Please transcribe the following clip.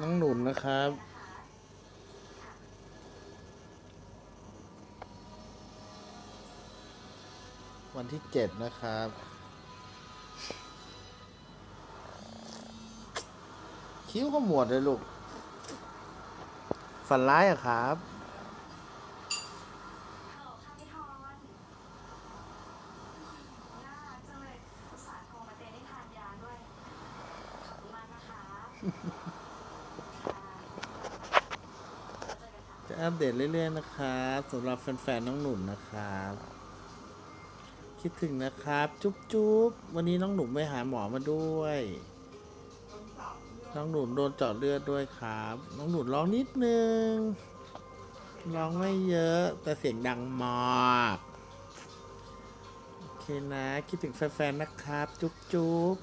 น้องหนุนนะครับ วันที่เจ็ดนะครับ คิ้วก็หมวดเลยลูก ฝันร้ายอะครับฮัลโห อัปเดตเรื่อยๆนะครับสำหรับแฟนๆน้องหนุนนะครับ คิดถึงนะครับ จุ๊บจุ๊บวันนี้น้องหนุนไปหาหมอมาด้วย น้องหนุนโดนเจาะเลือดด้วยครับ น้องหนุนร้องนิดนึงร้องไม่เยอะ แต่เสียงดังมากโอเคนะ คิดถึงแฟนๆนะครับ จุ๊บจุ๊บ